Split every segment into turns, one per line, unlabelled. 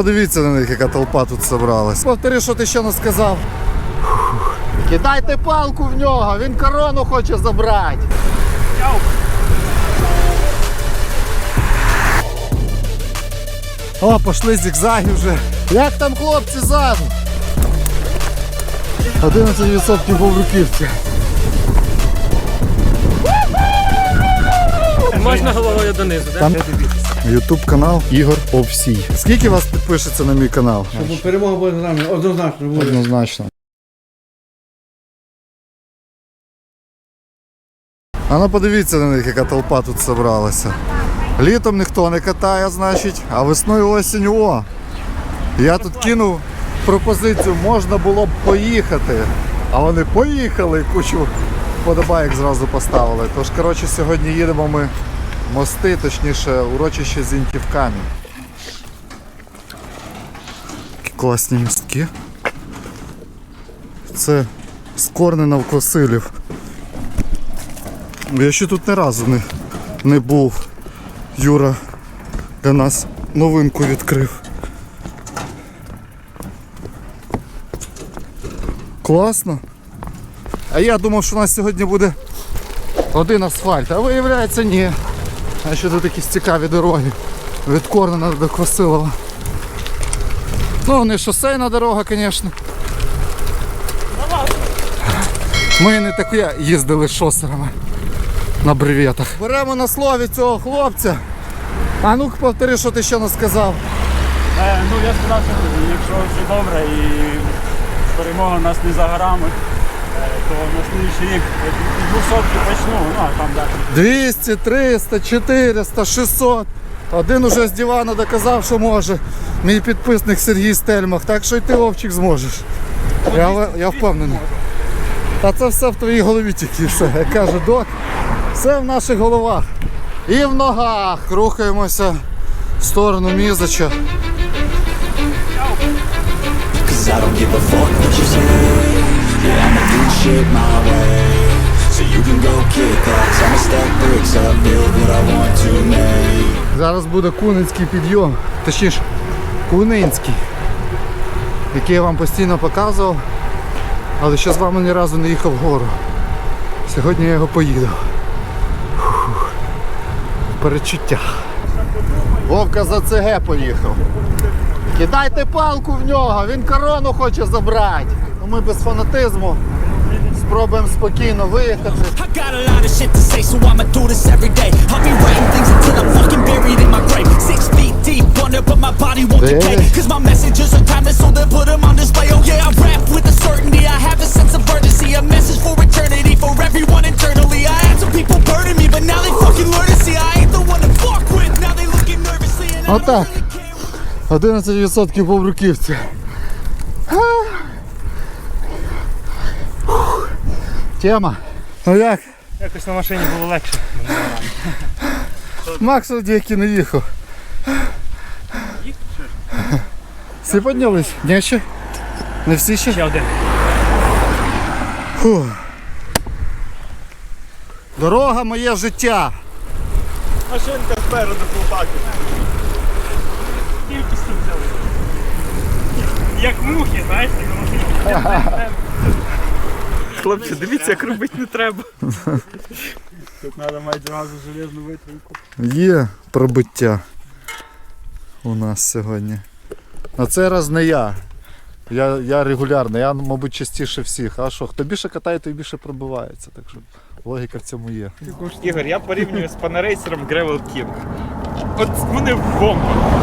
Подивіться на них, яка толпа тут зібралась. Повтори, що ти ще не сказав. Кидайте палку в нього, він корону хоче забрати. О, пошли зігзаги вже. Як там хлопці ззаду? 11% повруківці.
Можна головою донизу, так?
Там Ютуб канал Ігор Овсій. Скільки вас підпишеться на мій канал?
Щоб перемога буде за нами, однозначно буде.
Однозначно. А ну подивіться на них, яка толпа тут зібралася. Літом ніхто не катає, значить, а весною осінню о. Я тут кинув пропозицію, можна було б поїхати. А вони поїхали, кучу подобаєк зразу поставили. Тож, коротше, сьогодні їдемо ми мости, точніше, урочище з інтівками. Такі класні містки. Це з Корнена в Я ще тут ні разу не, не був. Юра для нас новинку відкрив. Класно. А я думав, що у нас сьогодні буде один асфальт, а виявляється ні. А ще тут якісь цікаві дороги. Від Корнена до Квасилова. Ну, не шосейна дорога, звісно. Ми не такі їздили шосерами на бреветах. Беремо на слові цього хлопця. А ну-ка повтори, що ти ще не сказав.
Е, ну я сказав, що якщо все добре і перемога нас не за горами, то на слідчий рік з 200 почну, ну а там далі.
200, 300, 400, 600. Один уже з дивану доказав, що може. Мій підписник Сергій Стельмах. Так що й ти Овчик зможеш. Я, я впевнений. Та це все в твоїй голові тільки все. Як каже док, все в наших головах. І в ногах. Рухаємося в сторону Мізача.
Cause I don't give a fuck what you say Yeah, I'ma do shit my way So you can go kick rocks I'ma stack bricks up, build what I want to make
Зараз буде кунинський підйом, точніше, кунинський, який я вам постійно показував, але ще з вами ні разу не їхав вгору. Сьогодні я його поїду. Перечуття. Вовка за ЦГ поїхав. Кидайте палку в нього, він корону хоче забрати. Ну, ми без фанатизму спробуємо спокійно виїхати.
I got a lot of shit to say, so I'ma do this every day I'll be writing things until I'm fucking buried in my grave Six feet deep under, but my body won't decay
Really?
Cause my messages are timeless, so they'll put them on display Oh yeah, I rap with a certainty, I have a sense of urgency A message for eternity, for everyone internally I had some people burning me, but now they fucking learn to see I ain't the one to fuck with, now they looking nervously And I don't
Отак.
really care
11% по бруківці. Тема. Ну як?
Якось на машині було легше.
Макс одійки не їхав. Всі піднялись? Ні ще? Не всі ще?
Ще один.
Фу. Дорога моє життя.
Машинка спереду хлопаки. Кількістю взяли. Як мухи, на машині. Хлопці, дивіться, як робити не треба. Тут треба мати зразу железну витримку.
Є пробиття у нас сьогодні. На цей раз не я. Я, я регулярно, я, мабуть, частіше всіх. А що, хто більше катає, той більше пробивається. Так що логіка в цьому є.
Ігор, я порівнюю з панерейсером Gravel King. От вони.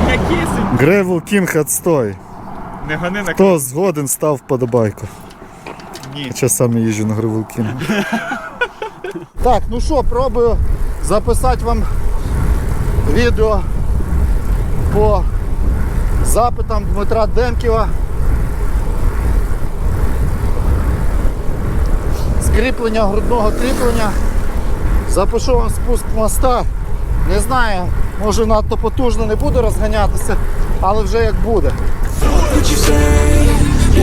М'які собі.
Гревел Кінг отстой.
Не гони на
Хто згоден став вподобайку.
Ні.
Хоча їжджу на Гревел Кінг. Так, ну що, пробую записати вам відео по запитам Дмитра Демківа. Скріплення грудного кріплення. Запишу вам спуск моста. Не знаю, може надто потужно не буду розганятися, але вже як буде.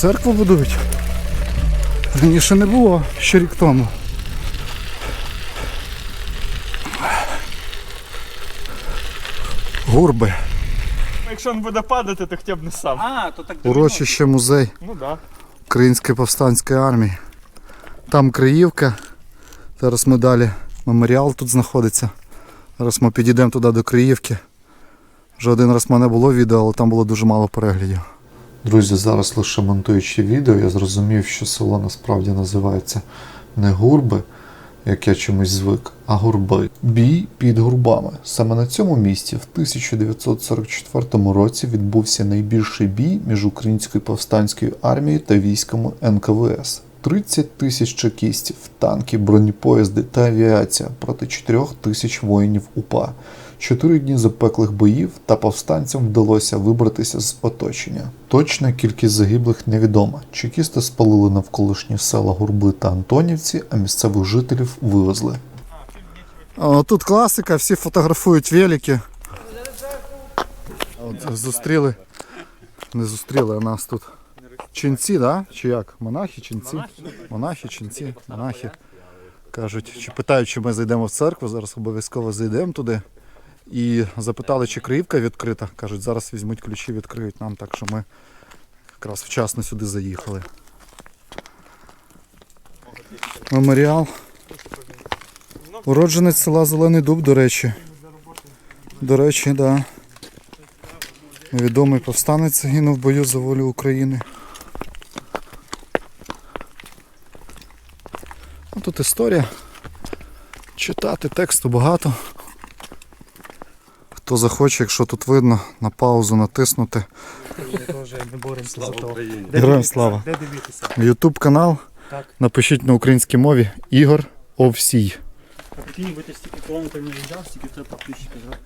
церкву будують. Раніше не було ще рік тому. Гурби.
Якщо він буде падати, то хоча б не сам.
А, то так
Урочище музей
Ну так.
Української повстанської армії. Там Криївка. Зараз ми далі. Меморіал тут знаходиться. Зараз ми підійдемо туди до Криївки. Вже один раз в мене було відео, але там було дуже мало переглядів. Друзі, зараз лише монтуючи відео, я зрозумів, що село насправді називається не гурби, як я чомусь звик, а гурби. Бій під гурбами. Саме на цьому місці в 1944 році відбувся найбільший бій між українською повстанською армією та військами НКВС. 30 тисяч чекістів, танки, бронепоїзди та авіація проти 4 тисяч воїнів УПА. Чотири дні запеклих боїв та повстанцям вдалося вибратися з оточення. Точна кількість загиблих невідома. Чекісти спалили навколишні села Гурби та Антонівці, а місцевих жителів вивезли. Тут класика, всі фотографують велики. Зустріли. Не зустріли, а нас тут. Ченці, да? Чи як? Монахи, ченці? Монахи, ченці, монахи. Кажуть, чи питають, чи ми зайдемо в церкву, зараз обов'язково зайдемо туди. І запитали, чи Криївка відкрита. Кажуть, зараз візьмуть ключі, відкриють нам, так що ми якраз вчасно сюди заїхали. Меморіал. Уродженець села Зелений Дуб, до речі. До речі. Да. Невідомий повстанець загинув в бою за волю України. Ну, тут історія. Читати тексту багато. Хто захоче, якщо тут видно, на паузу натиснути. Героям слава. Ютуб канал. Напишіть на українській мові Ігор Овсій.
Прикинь, бо ти стільки кілометрів не їжджав, стільки в тебе підписчиків. да?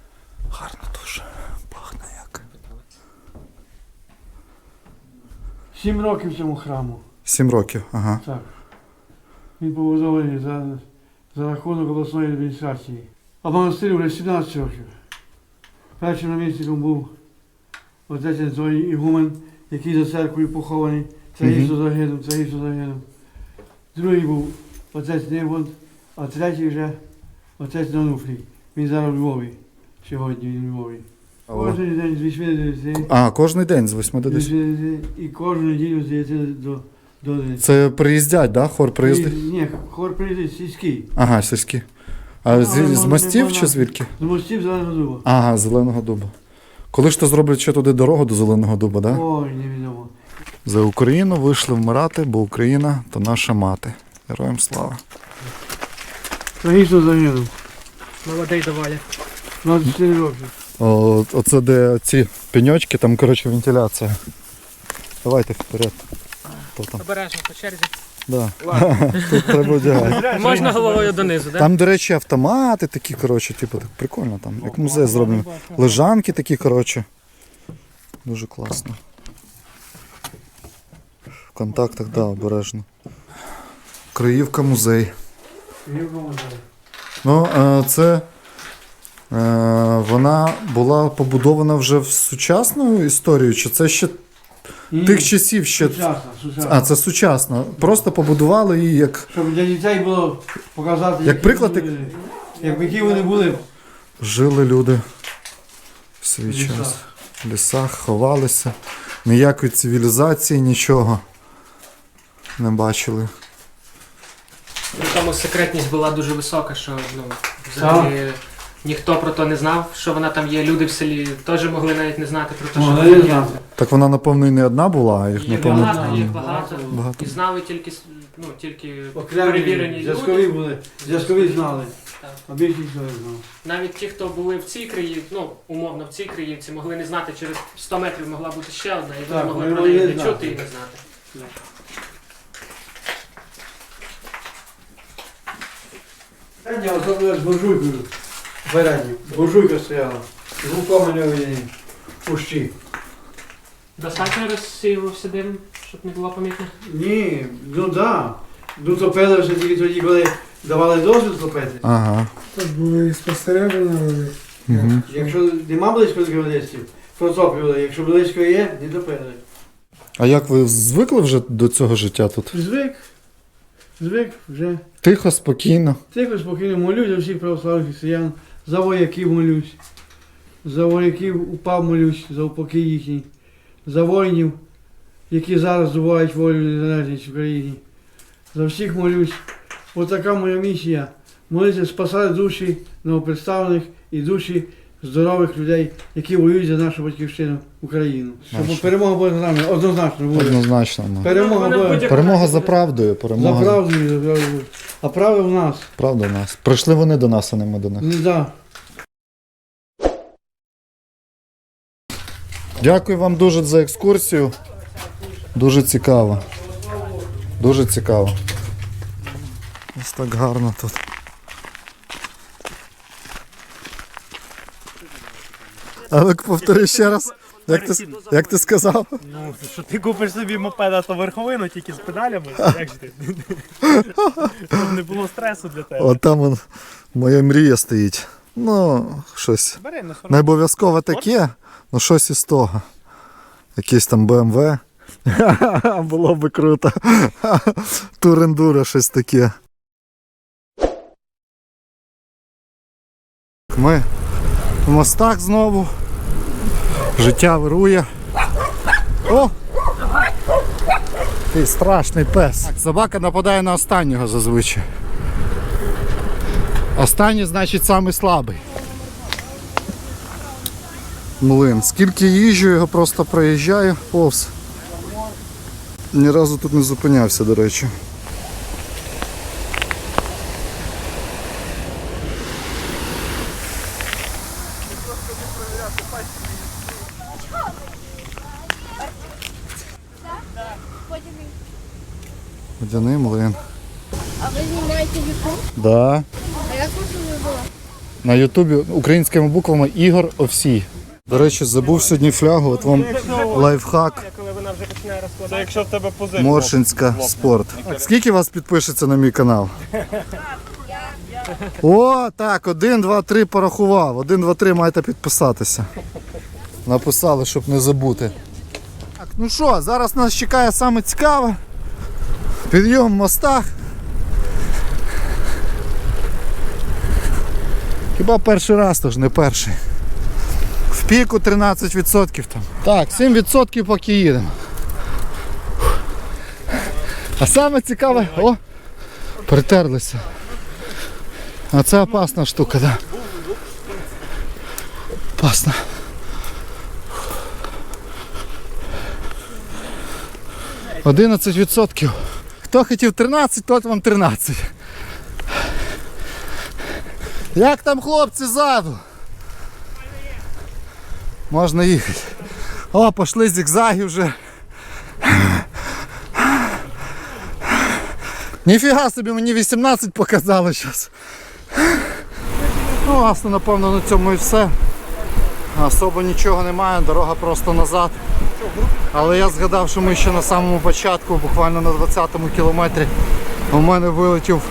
Гарно дуже. Пахне як.
Сім років цьому храму.
Сім років, ага.
Так. Він побудований за, за рахунок обласної адміністрації. А монастир вже 17 років. Першим намісником був отець Антоній Ігумен, який за церквою похований. Трагічно загинув, трагічно загинув. Другий був отець Нивон, а третій вже отець Нануфрій. Він зараз у Львові. Сьогодні він у Львові. Кожен день з 8 до 10.
А, кожен день з 8 до 10.
І кожну неділю з 9 до, до 11.
Це приїздять, да? Хор приїздить?
Ні, хор приїздить сільський.
Ага, сільські. А
Але
з, з мостів чи звідки?
З мостів зеленого дуба.
Ага, з Зеленого Дуба. Коли ж то зроблять ще туди дорогу до Зеленого Дуба, да?
Ой, невідомо.
За Україну вийшли вмирати, бо Україна то наша мати. Героям слава.
Трагічно загинув.
Молодий давали.
24 роки.
О, оце де ці пеньочки, там, коротше, вентиляція. Давайте вперед. Хто там?
Обережно по черзі.
Да. Тут треба одягати.
Можна головою донизу, да?
Там, до речі, автомати такі, коротше, типу, так прикольно там, як музей зроблено. Лежанки такі, коротше. Дуже класно. В контактах, да, обережно. Криївка музей. Ну, е, це е, вона була побудована вже в сучасну історію, чи це ще тих часів ще.
Сучасно, сучасно.
А, це сучасно. Просто побудували її як
Щоб для дітей було показати,
Як
які
приклад,
вони були. як які вони були.
жили люди в свій
лісах.
час. В лісах, ховалися. Ніякої цивілізації, нічого не бачили.
При тому секретність була дуже висока, що ну, взагалі ніхто про то не знав, що вона там є. Люди в селі теж могли навіть не знати про те, що вона є.
Так вона, напевно, і не одна була, а їх,
Їх
напевно.
багато, їх багато.
багато.
І знали тільки с- ну, тільки
Окремі
перевірені
зв'язкові
люди.
були. Зв'язкові знали.
Так.
А більше ніхто не знав.
Навіть ті, хто були в цій країні, ну умовно в цій країнці, могли не знати, через 100 метрів могла бути ще одна, і вони
Так,
могли
вони
про неї
не
не
знати.
чути і не знати.
Передня особливо з буржуйкою. Передню. Буржуйка стояла. З вулком не пущі.
Достатньо розсіювався дим, щоб не було помітно.
Ні, ну так. Да. Ну топили вже тільки тоді, коли давали дозвіл топити.
Ага.
Тут були спостереження вони.
Угу.
Якщо нема близько криводистів, протоплювали. Якщо близько є, не топили.
А як ви звикли вже до цього життя тут?
Звик, звик вже.
Тихо, спокійно.
Тихо, спокійно молюсь за всіх православних християн, за вояків молюсь, за вояків упав молюсь, за упокій їхній, за воїнів, які зараз здобувають волю незалежність в Україні. За всіх молюсь. Отака моя місія. Молитися спасати душі новопредставлених і душі здорових людей, які воюють за нашу батьківщину Україну. Щоб
Нашу.
перемога буде з нами, однозначно буде.
Однозначно. ну.
Перемога буде.
Перемога за правдою,
За
перемога
правдою, за правдою. А правда в нас.
правда в нас. Прийшли вони до нас, а не ми до них.
Не да.
Дякую вам дуже за екскурсію. Дуже цікаво. Дуже цікаво. Ось так гарно тут. Але повтори ще раз. Як ти, як ти сказав?
Ну, що ти купиш собі мопеда то верховину тільки з педалями, як же ти? Щоб не було стресу для тебе.
От там он, моя мрія стоїть. Ну, щось.
Бери на
Не обов'язково таке, ну щось із того. Якийсь там BMW. Було би круто. Турендура, щось таке. Ми в мостах знову. Життя вирує. О! Ти страшний пес. Так, собака нападає на останнього зазвичай. Останній, значить, самий слабий. Млин. Скільки їжджу, його просто проїжджаю повз. Ні разу тут не зупинявся, до речі. Водяний млин.
А ви знімаєте ютуб?
Да.
А як можна було?
На Ютубі українськими буквами Ігор Овсій. До речі, забув сьогодні флягу, от вам лайфхак.
Коли вона вже починає розкладати. Це якщо в тебе пузир.
Моршинська спорт. Скільки вас підпишеться на мій канал? О, так, один, два, три порахував. Один, два, три маєте підписатися. Написали, щоб не забути. Так, ну що, зараз нас чекає саме цікаве. Підйом в мостах. Хіба перший раз, тож не перший. В піку 13% там. Так, 7% поки їдемо. А саме цікаве, о, притерлися. А це опасна штука, да. Опасна. Одинадцять відсотків. Хто хотів 13, тот вам 13. Як там хлопці ззаду? Можна їхати. О, пішли зігзаги вже. Ніфіга собі мені 18 показало зараз. Ну, власне, напевно, на цьому і все. Особо нічого немає, дорога просто назад. Але я згадав, що ми ще на самому початку, буквально на 20-му кілометрі, у мене вилетів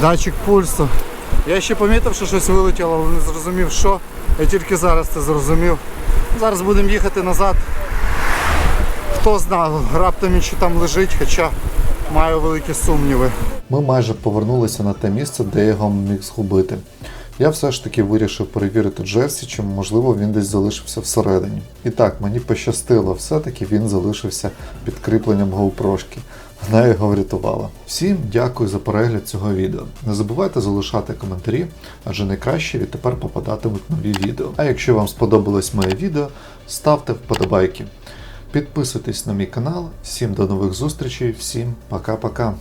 датчик пульсу. Я ще помітив, що щось вилетіло, але не зрозумів, що. Я тільки зараз це зрозумів. Зараз будемо їхати назад. Хто знає, раптом ще там лежить, хоча маю великі сумніви. Ми майже повернулися на те місце, де його міг згубити. Я все ж таки вирішив перевірити Джерсі, чи можливо він десь залишився всередині. І так, мені пощастило, все-таки він залишився під кріпленням GoPro-шки. Вона його врятувала. Всім дякую за перегляд цього відео. Не забувайте залишати коментарі, адже найкраще відтепер попадатимуть нові відео. А якщо вам сподобалось моє відео, ставте вподобайки. Підписуйтесь на мій канал. Всім до нових зустрічей, всім пока-пока.